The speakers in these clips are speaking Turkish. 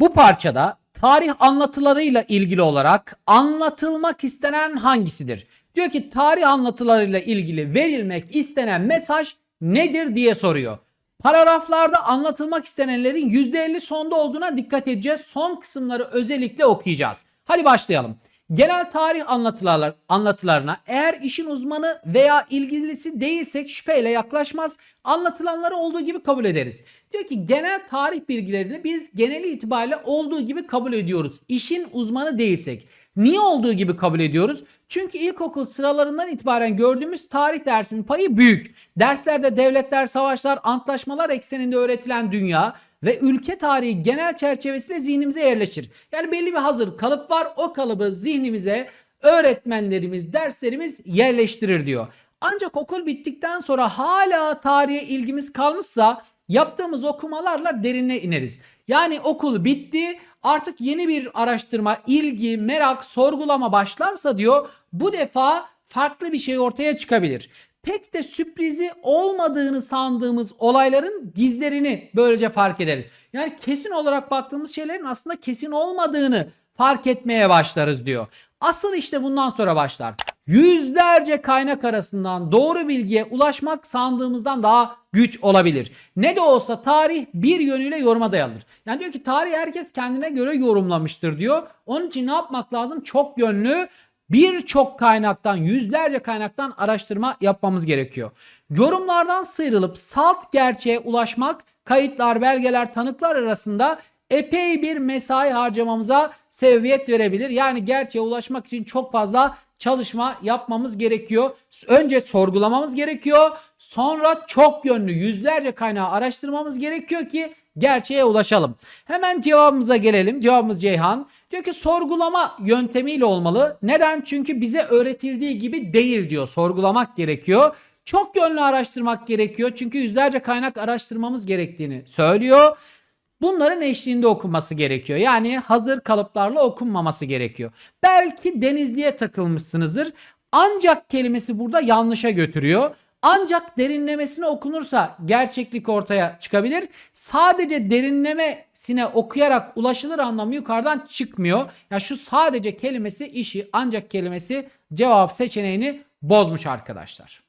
Bu parçada tarih anlatılarıyla ilgili olarak anlatılmak istenen hangisidir? Diyor ki tarih anlatılarıyla ilgili verilmek istenen mesaj nedir diye soruyor. Paragraflarda anlatılmak istenenlerin %50 sonda olduğuna dikkat edeceğiz. Son kısımları özellikle okuyacağız. Hadi başlayalım. Genel tarih anlatılar, anlatılarına eğer işin uzmanı veya ilgilisi değilsek şüpheyle yaklaşmaz. Anlatılanları olduğu gibi kabul ederiz. Diyor ki genel tarih bilgilerini biz geneli itibariyle olduğu gibi kabul ediyoruz. İşin uzmanı değilsek. Niye olduğu gibi kabul ediyoruz? Çünkü ilkokul sıralarından itibaren gördüğümüz tarih dersinin payı büyük. Derslerde devletler, savaşlar, antlaşmalar ekseninde öğretilen dünya ve ülke tarihi genel çerçevesiyle zihnimize yerleşir. Yani belli bir hazır kalıp var. O kalıbı zihnimize öğretmenlerimiz, derslerimiz yerleştirir diyor. Ancak okul bittikten sonra hala tarihe ilgimiz kalmışsa yaptığımız okumalarla derine ineriz. Yani okul bitti artık yeni bir araştırma, ilgi, merak, sorgulama başlarsa diyor bu defa farklı bir şey ortaya çıkabilir. Pek de sürprizi olmadığını sandığımız olayların gizlerini böylece fark ederiz. Yani kesin olarak baktığımız şeylerin aslında kesin olmadığını fark etmeye başlarız diyor. Asıl işte bundan sonra başlar. Yüzlerce kaynak arasından doğru bilgiye ulaşmak sandığımızdan daha güç olabilir. Ne de olsa tarih bir yönüyle yoruma dayalıdır. Yani diyor ki tarih herkes kendine göre yorumlamıştır diyor. Onun için ne yapmak lazım? Çok yönlü birçok kaynaktan, yüzlerce kaynaktan araştırma yapmamız gerekiyor. Yorumlardan sıyrılıp salt gerçeğe ulaşmak kayıtlar, belgeler, tanıklar arasında epey bir mesai harcamamıza sebebiyet verebilir. Yani gerçeğe ulaşmak için çok fazla çalışma yapmamız gerekiyor. Önce sorgulamamız gerekiyor. Sonra çok yönlü yüzlerce kaynağı araştırmamız gerekiyor ki gerçeğe ulaşalım. Hemen cevabımıza gelelim. Cevabımız Ceyhan. Diyor ki sorgulama yöntemiyle olmalı. Neden? Çünkü bize öğretildiği gibi değil diyor. Sorgulamak gerekiyor. Çok yönlü araştırmak gerekiyor. Çünkü yüzlerce kaynak araştırmamız gerektiğini söylüyor. Bunların eşliğinde okunması gerekiyor. Yani hazır kalıplarla okunmaması gerekiyor. Belki denizliğe takılmışsınızdır. Ancak kelimesi burada yanlışa götürüyor. Ancak derinlemesine okunursa gerçeklik ortaya çıkabilir. Sadece derinlemesine okuyarak ulaşılır anlamı yukarıdan çıkmıyor. Ya şu sadece kelimesi işi ancak kelimesi cevap seçeneğini bozmuş arkadaşlar.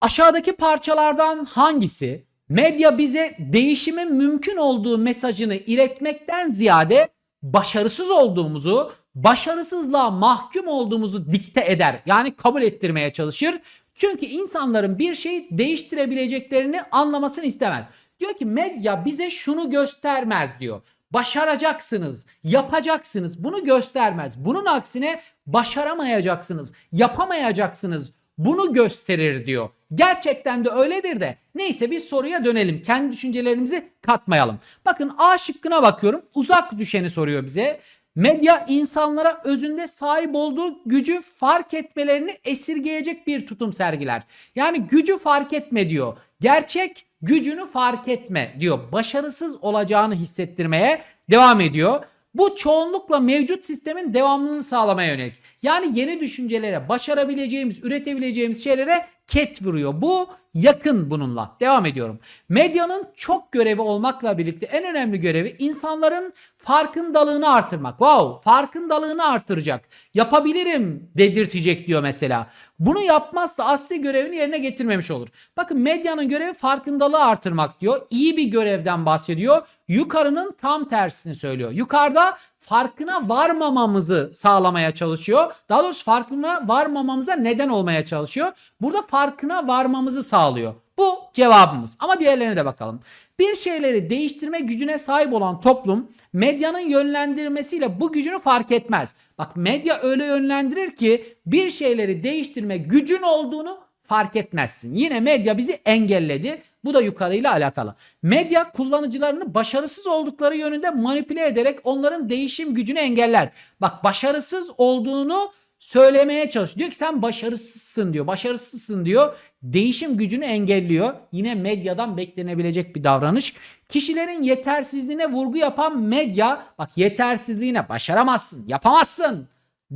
Aşağıdaki parçalardan hangisi medya bize değişimin mümkün olduğu mesajını iletmekten ziyade başarısız olduğumuzu, başarısızlığa mahkum olduğumuzu dikte eder. Yani kabul ettirmeye çalışır. Çünkü insanların bir şeyi değiştirebileceklerini anlamasını istemez. Diyor ki medya bize şunu göstermez diyor. Başaracaksınız, yapacaksınız. Bunu göstermez. Bunun aksine başaramayacaksınız, yapamayacaksınız. Bunu gösterir diyor. Gerçekten de öyledir de. Neyse biz soruya dönelim. Kendi düşüncelerimizi katmayalım. Bakın A şıkkına bakıyorum. Uzak düşeni soruyor bize. Medya insanlara özünde sahip olduğu gücü fark etmelerini esirgeyecek bir tutum sergiler. Yani gücü fark etme diyor. Gerçek gücünü fark etme diyor. Başarısız olacağını hissettirmeye devam ediyor. Bu çoğunlukla mevcut sistemin devamlılığını sağlamaya yönelik. Yani yeni düşüncelere, başarabileceğimiz, üretebileceğimiz şeylere ket vuruyor. Bu yakın bununla. Devam ediyorum. Medyanın çok görevi olmakla birlikte en önemli görevi insanların farkındalığını artırmak. Wow, farkındalığını artıracak. Yapabilirim dedirtecek diyor mesela. Bunu yapmazsa asli görevini yerine getirmemiş olur. Bakın medyanın görevi farkındalığı artırmak diyor. İyi bir görevden bahsediyor. Yukarının tam tersini söylüyor. Yukarıda farkına varmamamızı sağlamaya çalışıyor. Daha doğrusu farkına varmamamıza neden olmaya çalışıyor. Burada farkına varmamızı sağlıyor. Bu cevabımız. Ama diğerlerine de bakalım. Bir şeyleri değiştirme gücüne sahip olan toplum medyanın yönlendirmesiyle bu gücünü fark etmez. Bak medya öyle yönlendirir ki bir şeyleri değiştirme gücün olduğunu fark etmezsin. Yine medya bizi engelledi. Bu da yukarıyla alakalı. Medya kullanıcılarını başarısız oldukları yönünde manipüle ederek onların değişim gücünü engeller. Bak başarısız olduğunu söylemeye çalışıyor. Diyor ki sen başarısızsın diyor. Başarısızsın diyor. Değişim gücünü engelliyor. Yine medyadan beklenebilecek bir davranış. Kişilerin yetersizliğine vurgu yapan medya bak yetersizliğine başaramazsın, yapamazsın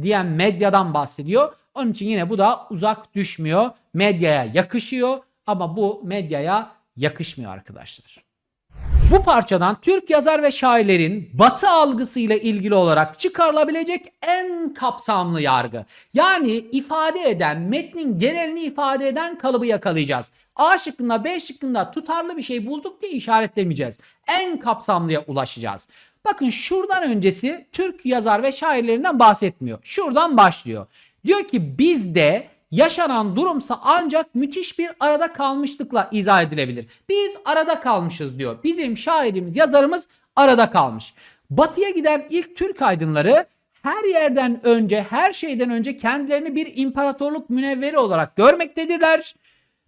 diyen medyadan bahsediyor. Onun için yine bu da uzak düşmüyor. Medyaya yakışıyor ama bu medyaya yakışmıyor arkadaşlar. Bu parçadan Türk yazar ve şairlerin batı algısıyla ilgili olarak çıkarılabilecek en kapsamlı yargı. Yani ifade eden, metnin genelini ifade eden kalıbı yakalayacağız. A şıkkında B şıkkında tutarlı bir şey bulduk diye işaretlemeyeceğiz. En kapsamlıya ulaşacağız. Bakın şuradan öncesi Türk yazar ve şairlerinden bahsetmiyor. Şuradan başlıyor. Diyor ki bizde yaşanan durumsa ancak müthiş bir arada kalmışlıkla izah edilebilir. Biz arada kalmışız diyor. Bizim şairimiz, yazarımız arada kalmış. Batıya giden ilk Türk aydınları her yerden önce, her şeyden önce kendilerini bir imparatorluk münevveri olarak görmektedirler.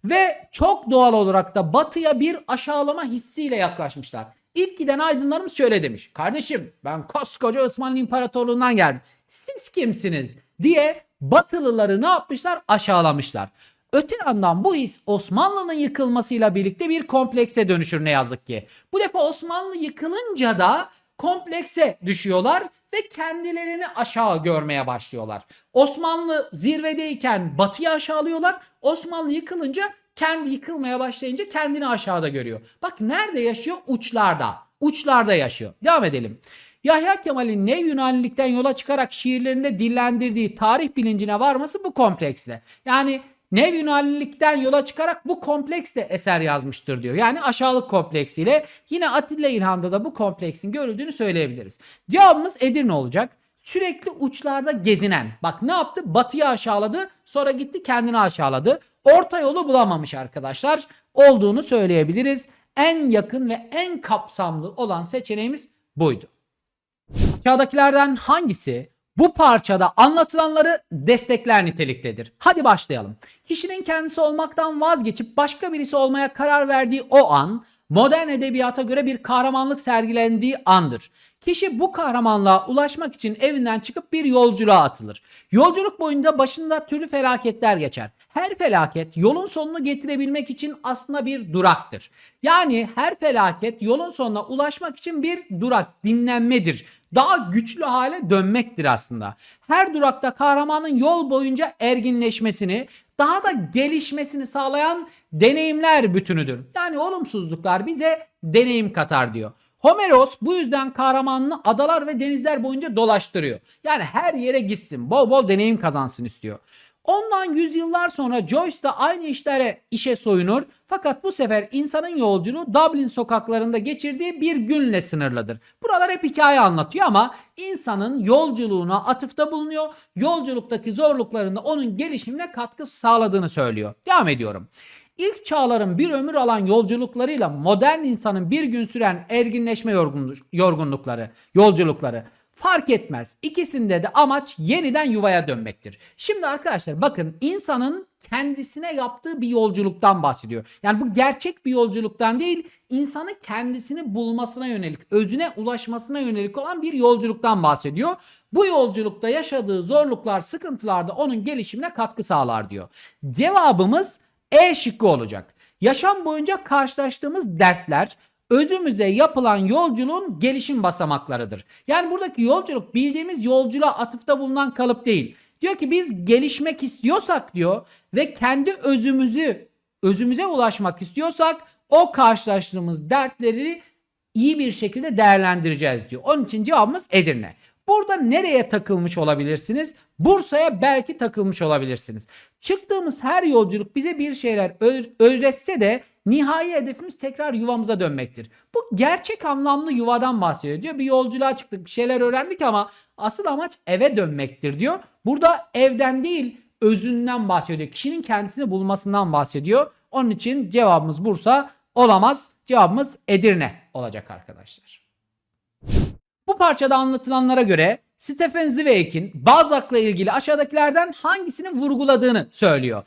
Ve çok doğal olarak da batıya bir aşağılama hissiyle yaklaşmışlar. İlk giden aydınlarımız şöyle demiş. Kardeşim ben koskoca Osmanlı İmparatorluğundan geldim. Siz kimsiniz diye batılıları ne yapmışlar? Aşağılamışlar. Öte yandan bu his Osmanlı'nın yıkılmasıyla birlikte bir komplekse dönüşür ne yazık ki. Bu defa Osmanlı yıkılınca da komplekse düşüyorlar ve kendilerini aşağı görmeye başlıyorlar. Osmanlı zirvedeyken Batı'yı aşağılıyorlar. Osmanlı yıkılınca kendi yıkılmaya başlayınca kendini aşağıda görüyor. Bak nerede yaşıyor? Uçlarda. Uçlarda yaşıyor. Devam edelim. Yahya Kemal'in Nev Yunanilikten yola çıkarak şiirlerinde dillendirdiği tarih bilincine varması bu komplekste. Yani Nev Yunanilikten yola çıkarak bu komplekste eser yazmıştır diyor. Yani aşağılık kompleksiyle yine Atilla İlhan'da da bu kompleksin görüldüğünü söyleyebiliriz. Cevabımız Edirne olacak. Sürekli uçlarda gezinen. Bak ne yaptı? Batıya aşağıladı. Sonra gitti kendini aşağıladı. Orta yolu bulamamış arkadaşlar. Olduğunu söyleyebiliriz. En yakın ve en kapsamlı olan seçeneğimiz buydu. Aşağıdakilerden hangisi bu parçada anlatılanları destekler niteliktedir? Hadi başlayalım. Kişinin kendisi olmaktan vazgeçip başka birisi olmaya karar verdiği o an modern edebiyata göre bir kahramanlık sergilendiği andır. Kişi bu kahramanlığa ulaşmak için evinden çıkıp bir yolculuğa atılır. Yolculuk boyunca başında türlü felaketler geçer. Her felaket yolun sonunu getirebilmek için aslında bir duraktır. Yani her felaket yolun sonuna ulaşmak için bir durak, dinlenmedir. Daha güçlü hale dönmektir aslında. Her durakta kahramanın yol boyunca erginleşmesini, daha da gelişmesini sağlayan deneyimler bütünüdür. Yani olumsuzluklar bize deneyim katar diyor. Homeros bu yüzden kahramanını adalar ve denizler boyunca dolaştırıyor. Yani her yere gitsin, bol bol deneyim kazansın istiyor. Ondan yüzyıllar sonra Joyce da aynı işlere işe soyunur fakat bu sefer insanın yolculuğu Dublin sokaklarında geçirdiği bir günle sınırlıdır. Buralar hep hikaye anlatıyor ama insanın yolculuğuna atıfta bulunuyor. Yolculuktaki zorluklarında onun gelişimine katkı sağladığını söylüyor. Devam ediyorum. İlk çağların bir ömür alan yolculuklarıyla modern insanın bir gün süren erginleşme yorgunlukları, yolculukları fark etmez. İkisinde de amaç yeniden yuvaya dönmektir. Şimdi arkadaşlar bakın insanın kendisine yaptığı bir yolculuktan bahsediyor. Yani bu gerçek bir yolculuktan değil, insanın kendisini bulmasına yönelik, özüne ulaşmasına yönelik olan bir yolculuktan bahsediyor. Bu yolculukta yaşadığı zorluklar, sıkıntılar da onun gelişimine katkı sağlar diyor. Cevabımız E şıkkı olacak. Yaşam boyunca karşılaştığımız dertler, özümüze yapılan yolculuğun gelişim basamaklarıdır. Yani buradaki yolculuk bildiğimiz yolculuğa atıfta bulunan kalıp değil. Diyor ki biz gelişmek istiyorsak diyor ve kendi özümüzü özümüze ulaşmak istiyorsak o karşılaştığımız dertleri iyi bir şekilde değerlendireceğiz diyor. Onun için cevabımız Edirne. Burada nereye takılmış olabilirsiniz? Bursa'ya belki takılmış olabilirsiniz. Çıktığımız her yolculuk bize bir şeyler öğretse de nihai hedefimiz tekrar yuvamıza dönmektir. Bu gerçek anlamlı yuvadan bahsediyor diyor. Bir yolculuğa çıktık bir şeyler öğrendik ama asıl amaç eve dönmektir diyor. Burada evden değil özünden bahsediyor. Kişinin kendisini bulmasından bahsediyor. Onun için cevabımız Bursa olamaz. Cevabımız Edirne olacak arkadaşlar. Bu parçada anlatılanlara göre Stephen Zweig'in Balzac'la ilgili aşağıdakilerden hangisini vurguladığını söylüyor.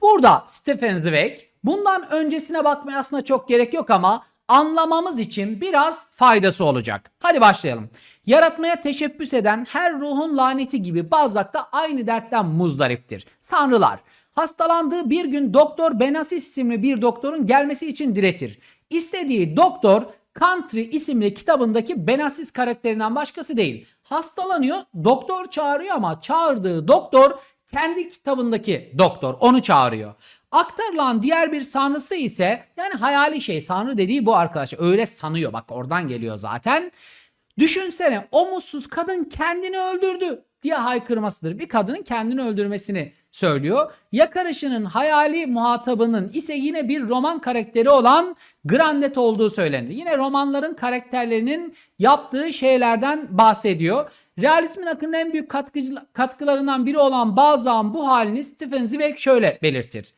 Burada Stephen Zweig bundan öncesine bakmaya aslında çok gerek yok ama anlamamız için biraz faydası olacak. Hadi başlayalım. Yaratmaya teşebbüs eden her ruhun laneti gibi Balzac da aynı dertten muzdariptir. Sanrılar. Hastalandığı bir gün Doktor Benasis isimli bir doktorun gelmesi için diretir. İstediği doktor Country isimli kitabındaki Benasis karakterinden başkası değil. Hastalanıyor, doktor çağırıyor ama çağırdığı doktor kendi kitabındaki doktor onu çağırıyor. Aktarılan diğer bir sanrısı ise yani hayali şey sanrı dediği bu arkadaş öyle sanıyor bak oradan geliyor zaten. Düşünsene o mutsuz kadın kendini öldürdü diye haykırmasıdır. Bir kadının kendini öldürmesini söylüyor. Yakarışının hayali muhatabının ise yine bir roman karakteri olan Grandet olduğu söylenir. Yine romanların karakterlerinin yaptığı şeylerden bahsediyor. Realizmin akının en büyük katkılarından biri olan Balzac'ın bu halini Stephen Zweig şöyle belirtir.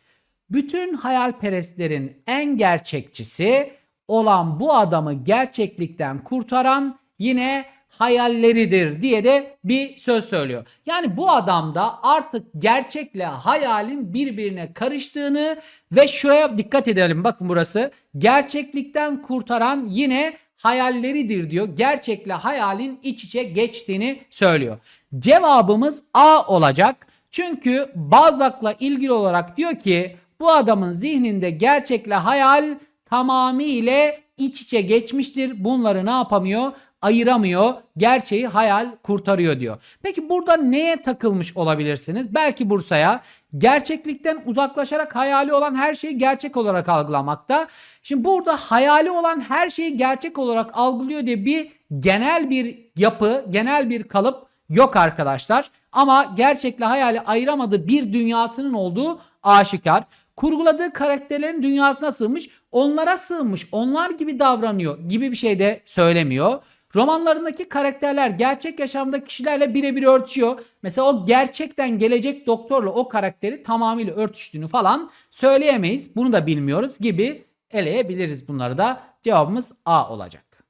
Bütün hayalperestlerin en gerçekçisi olan bu adamı gerçeklikten kurtaran yine hayalleridir diye de bir söz söylüyor. Yani bu adamda artık gerçekle hayalin birbirine karıştığını ve şuraya dikkat edelim bakın burası gerçeklikten kurtaran yine hayalleridir diyor. Gerçekle hayalin iç içe geçtiğini söylüyor. Cevabımız A olacak. Çünkü Balzac'la ilgili olarak diyor ki bu adamın zihninde gerçekle hayal tamamıyla iç içe geçmiştir. Bunları ne yapamıyor? Ayıramıyor. Gerçeği hayal kurtarıyor diyor. Peki burada neye takılmış olabilirsiniz? Belki Bursa'ya gerçeklikten uzaklaşarak hayali olan her şeyi gerçek olarak algılamakta. Şimdi burada hayali olan her şeyi gerçek olarak algılıyor diye bir genel bir yapı, genel bir kalıp yok arkadaşlar. Ama gerçekle hayali ayıramadığı bir dünyasının olduğu aşikar. Kurguladığı karakterlerin dünyasına sığmış, onlara sığmış, onlar gibi davranıyor gibi bir şey de söylemiyor. Romanlarındaki karakterler gerçek yaşamda kişilerle birebir örtüşüyor. Mesela o gerçekten gelecek doktorla o karakteri tamamıyla örtüştüğünü falan söyleyemeyiz. Bunu da bilmiyoruz gibi eleyebiliriz bunları da. Cevabımız A olacak.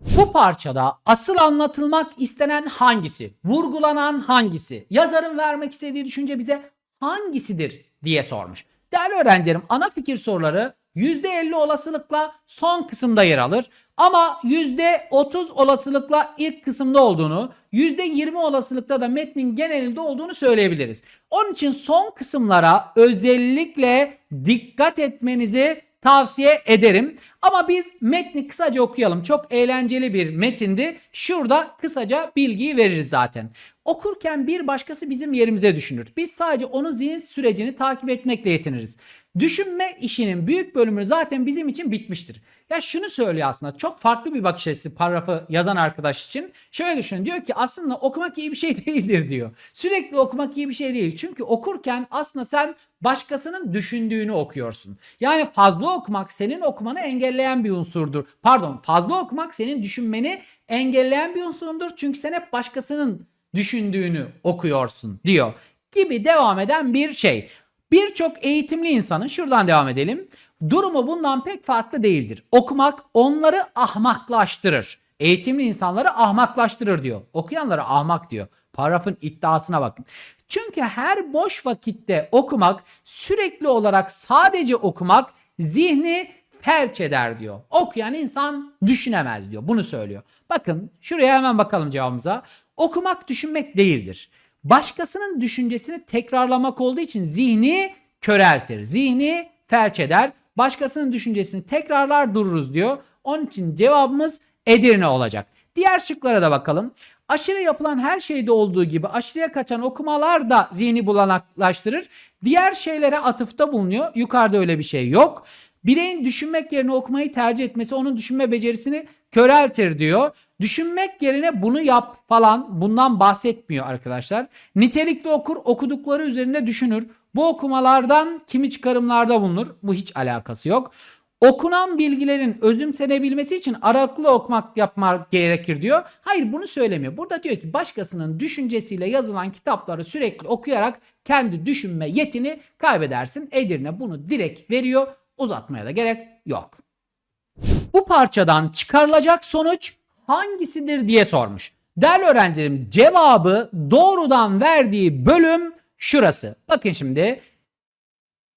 Bu parçada asıl anlatılmak istenen hangisi? Vurgulanan hangisi? Yazarın vermek istediği düşünce bize hangisidir diye sormuş. Değerli öğrencilerim ana fikir soruları %50 olasılıkla son kısımda yer alır. Ama %30 olasılıkla ilk kısımda olduğunu, %20 olasılıkta da metnin genelinde olduğunu söyleyebiliriz. Onun için son kısımlara özellikle dikkat etmenizi tavsiye ederim. Ama biz metni kısaca okuyalım. Çok eğlenceli bir metindi. Şurada kısaca bilgiyi veririz zaten. Okurken bir başkası bizim yerimize düşünür. Biz sadece onun zihin sürecini takip etmekle yetiniriz. Düşünme işinin büyük bölümü zaten bizim için bitmiştir. Ya şunu söylüyor aslında çok farklı bir bakış açısı paragrafı yazan arkadaş için. Şöyle düşün diyor ki aslında okumak iyi bir şey değildir diyor. Sürekli okumak iyi bir şey değil. Çünkü okurken aslında sen başkasının düşündüğünü okuyorsun. Yani fazla okumak senin okumanı engelleyen bir unsurdur. Pardon fazla okumak senin düşünmeni engelleyen bir unsurdur. Çünkü sen hep başkasının düşündüğünü okuyorsun diyor gibi devam eden bir şey. Birçok eğitimli insanın şuradan devam edelim. Durumu bundan pek farklı değildir. Okumak onları ahmaklaştırır. Eğitimli insanları ahmaklaştırır diyor. Okuyanları ahmak diyor. Paragrafın iddiasına bakın. Çünkü her boş vakitte okumak, sürekli olarak sadece okumak zihni felç eder diyor. Okuyan insan düşünemez diyor. Bunu söylüyor. Bakın şuraya hemen bakalım cevabımıza. Okumak düşünmek değildir. Başkasının düşüncesini tekrarlamak olduğu için zihni köreltir. Zihni felç eder. Başkasının düşüncesini tekrarlar dururuz diyor. Onun için cevabımız Edirne olacak. Diğer şıklara da bakalım. Aşırı yapılan her şeyde olduğu gibi aşırıya kaçan okumalar da zihni bulanaklaştırır. Diğer şeylere atıfta bulunuyor. Yukarıda öyle bir şey yok. Bireyin düşünmek yerine okumayı tercih etmesi onun düşünme becerisini köreltir diyor. Düşünmek yerine bunu yap falan bundan bahsetmiyor arkadaşlar. Nitelikli okur okudukları üzerinde düşünür. Bu okumalardan kimi çıkarımlarda bulunur. Bu hiç alakası yok. Okunan bilgilerin özümsenebilmesi için aralıklı okumak yapmak gerekir diyor. Hayır bunu söylemiyor. Burada diyor ki başkasının düşüncesiyle yazılan kitapları sürekli okuyarak kendi düşünme yetini kaybedersin. Edirne bunu direkt veriyor. Uzatmaya da gerek yok. Bu parçadan çıkarılacak sonuç hangisidir diye sormuş. Değerli öğrencilerim cevabı doğrudan verdiği bölüm şurası. Bakın şimdi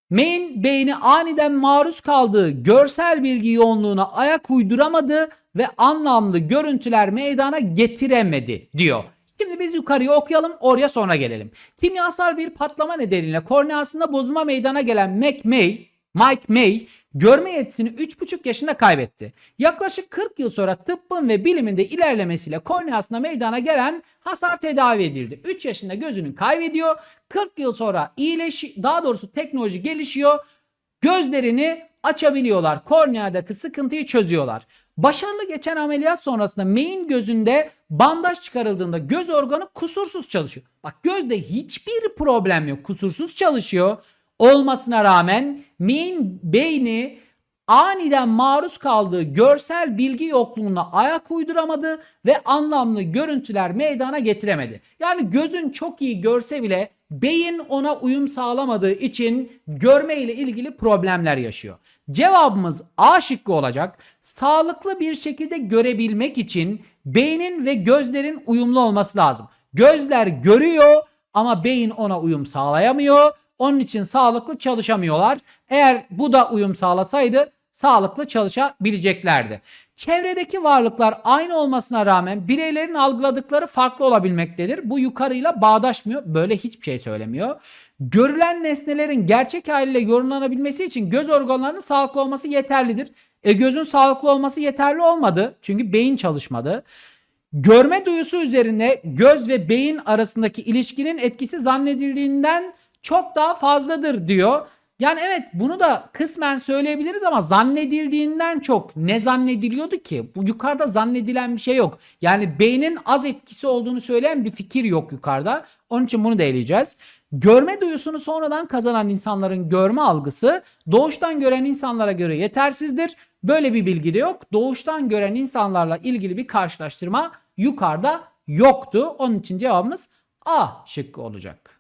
May'in beyni aniden maruz kaldığı görsel bilgi yoğunluğuna ayak uyduramadı ve anlamlı görüntüler meydana getiremedi diyor. Şimdi biz yukarıya okuyalım oraya sonra gelelim. Kimyasal bir patlama nedeniyle korneasında bozulma meydana gelen Mac May Mike May görme yetisini 3,5 yaşında kaybetti. Yaklaşık 40 yıl sonra tıbbın ve bilimin de ilerlemesiyle korneasında meydana gelen hasar tedavi edildi. 3 yaşında gözünü kaybediyor. 40 yıl sonra iyileşi daha doğrusu teknoloji gelişiyor. Gözlerini açabiliyorlar. Korneadaki sıkıntıyı çözüyorlar. Başarılı geçen ameliyat sonrasında May'in gözünde bandaj çıkarıldığında göz organı kusursuz çalışıyor. Bak gözde hiçbir problem yok. Kusursuz çalışıyor. Olmasına rağmen May'in beyni aniden maruz kaldığı görsel bilgi yokluğuna ayak uyduramadı ve anlamlı görüntüler meydana getiremedi. Yani gözün çok iyi görse bile beyin ona uyum sağlamadığı için görme ile ilgili problemler yaşıyor. Cevabımız A şıkkı olacak. Sağlıklı bir şekilde görebilmek için beynin ve gözlerin uyumlu olması lazım. Gözler görüyor ama beyin ona uyum sağlayamıyor. Onun için sağlıklı çalışamıyorlar. Eğer bu da uyum sağlasaydı sağlıklı çalışabileceklerdi. Çevredeki varlıklar aynı olmasına rağmen bireylerin algıladıkları farklı olabilmektedir. Bu yukarıyla bağdaşmıyor. Böyle hiçbir şey söylemiyor. Görülen nesnelerin gerçek haliyle yorumlanabilmesi için göz organlarının sağlıklı olması yeterlidir. E gözün sağlıklı olması yeterli olmadı. Çünkü beyin çalışmadı. Görme duyusu üzerine göz ve beyin arasındaki ilişkinin etkisi zannedildiğinden çok daha fazladır diyor. Yani evet bunu da kısmen söyleyebiliriz ama zannedildiğinden çok ne zannediliyordu ki? Bu yukarıda zannedilen bir şey yok. Yani beynin az etkisi olduğunu söyleyen bir fikir yok yukarıda. Onun için bunu da eleyeceğiz. Görme duyusunu sonradan kazanan insanların görme algısı doğuştan gören insanlara göre yetersizdir. Böyle bir bilgi de yok. Doğuştan gören insanlarla ilgili bir karşılaştırma yukarıda yoktu. Onun için cevabımız A şıkkı olacak.